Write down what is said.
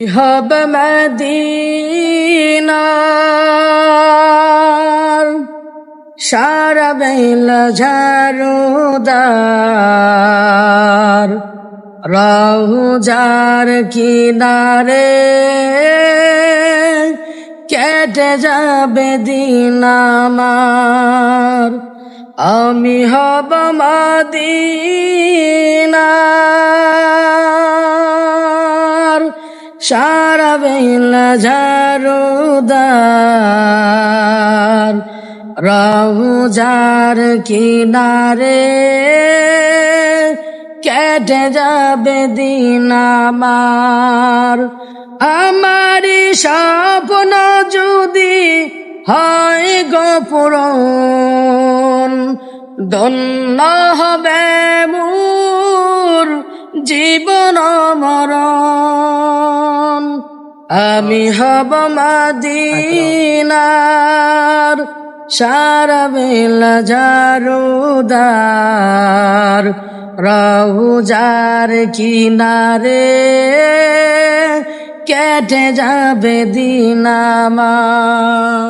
হব মদিনার সারা বেলা ঝাড়ুদার রহুজার কিনারে কেটে যাবে দিন আমার। আমি হব মদিনার সারা বেলা ঝাড়ুদার রহুজার কিনারে কেটে যাবে দিন আমার। আমার স্বপ্ন যদি হয় গোপুরন দন্ন হবে মোর জীবন মরণ আমি হব মাদিনার সারা বেলা ঝাড়ুদার রহুজার কিনারে কেটে যাবে দিন আমার।